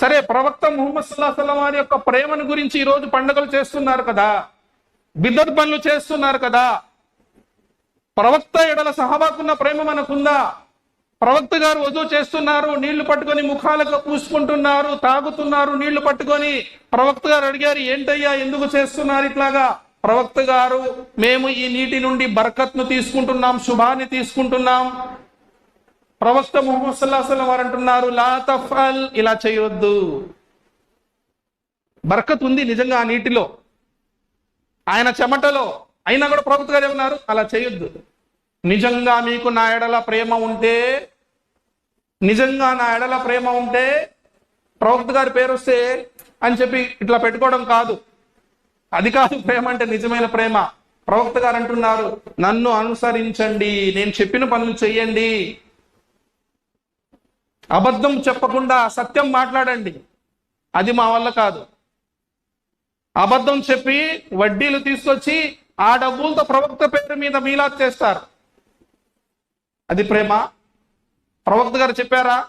సరే ప్రవక్త ముహమ్మద్ సల్లాహం వారి యొక్క ప్రేమను గురించి ఈరోజు పండుగలు చేస్తున్నారు కదా బిద్దత్ పనులు చేస్తున్నారు కదా ప్రవక్త ఎడల సహబాకున్న ప్రేమ మనకుందా? ప్రవక్త గారు వజూ చేస్తున్నారు నీళ్ళు పట్టుకొని ముఖాలకు పూసుకుంటున్నారు తాగుతున్నారు నీళ్ళు పట్టుకొని ప్రవక్త గారు అడిగారు ఏంటయ్యా ఎందుకు చేస్తున్నారు ఇట్లాగా? ప్రవక్త గారు మేము ఈ నీటి నుండి బర్కత్ను తీసుకుంటున్నాం శుభాన్ని తీసుకుంటున్నాం ప్రవక్త ముహమ్మద్ వారు అంటున్నారు లా తఫల్ ఇలా చేయొద్దు బర్కత్ ఉంది నిజంగా ఆ నీటిలో. ఆయన చెమటలో. అయినా కూడా ప్రభుత్వ గారు ఏమన్నారు? అలా చేయొద్దు. నిజంగా మీకు నా ఎడల ప్రేమ ఉంటే నిజంగా నా ఎడల ప్రేమ ఉంటే ప్రవక్త గారి పేరు వస్తే అని చెప్పి ఇట్లా పెట్టుకోవడం కాదు. అది కాదు ప్రేమ అంటే నిజమైన ప్రేమ. ప్రవక్త గారు అంటున్నారు నన్ను అనుసరించండి నేను చెప్పిన పనులు చెయ్యండి. అబద్ధం చెప్పకుండా సత్యం మాట్లాడండి. అది మా వల్ల కాదు. అబద్ధం చెప్పి వడ్డీలు తీసుకొచ్చి ఆ డబ్బులతో ప్రవక్త పేరు మీద మీలా చేస్తారు. అది ప్రేమ. ప్రవక్త గారు చెప్పారా?